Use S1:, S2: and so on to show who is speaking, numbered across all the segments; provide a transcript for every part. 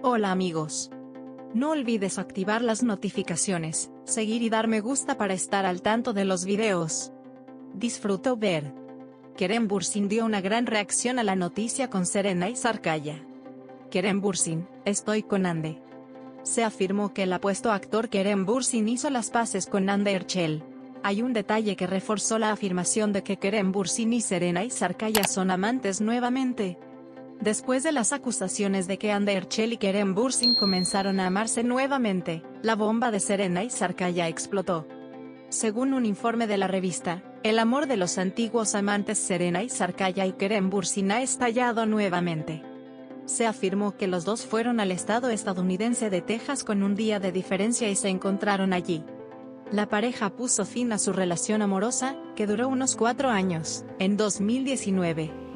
S1: Hola amigos. No olvides activar las notificaciones, seguir y dar me gusta para estar al tanto de los videos. Disfruto ver. Kerem Bursin dio una gran reacción a la noticia con Serena y Sarkaya. Kerem Bursin, estoy con Ande. Se afirmó que el apuesto actor Kerem Bursin hizo las paces con Ande Erchel. Hay un detalle que reforzó la afirmación de que Kerem Bursin y Serena y Sarkaya son amantes nuevamente. Después de las acusaciones de que Anderchel y Kerem Bursin comenzaron a amarse nuevamente, la bomba de Serena y Sarkaya explotó. Según un informe de la revista, el amor de los antiguos amantes Serena y Sarkaya y Kerem Bursin ha estallado nuevamente. Se afirmó que los dos fueron al estado estadounidense de Texas con un día de diferencia y se encontraron allí. La pareja puso fin a su relación amorosa, que duró unos cuatro años, en 2019.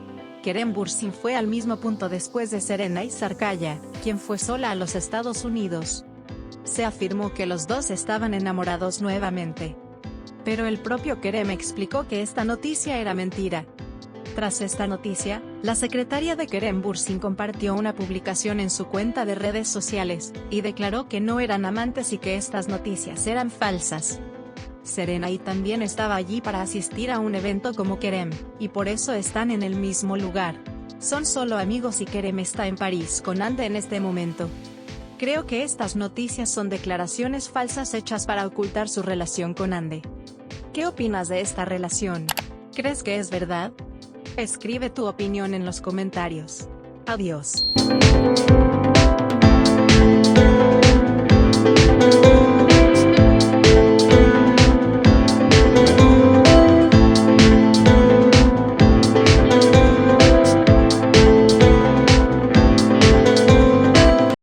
S1: Kerem Bursin fue al mismo punto después de Serena y Sarkaya, quien fue sola a los Estados Unidos. Se afirmó que los dos estaban enamorados nuevamente. Pero el propio Kerem explicó que esta noticia era mentira. Tras esta noticia, la secretaria de Kerem Bursin compartió una publicación en su cuenta de redes sociales, y declaró que no eran amantes y que estas noticias eran falsas. Serena y también estaba allí para asistir a un evento como Kerem, y por eso están en el mismo lugar. Son solo amigos y Kerem está en París con Ande en este momento. Creo que estas noticias son declaraciones falsas hechas para ocultar su relación con Ande. ¿Qué opinas de esta relación? ¿Crees que es verdad? Escribe tu opinión en los comentarios. Adiós.